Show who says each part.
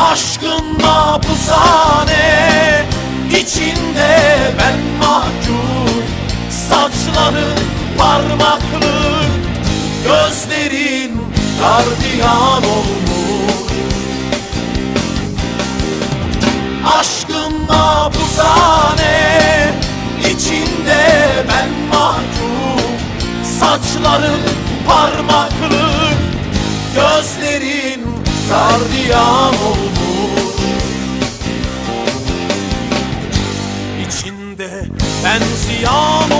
Speaker 1: Aşkın mahpushane içinde ben mahkum Saçların parmaklık Gözlerin gardiyan olmuş. Aşkın mahpushane içinde ben mahkum Saçların parmaklık Gözlerin gardiyan İçinde. Ben ziyan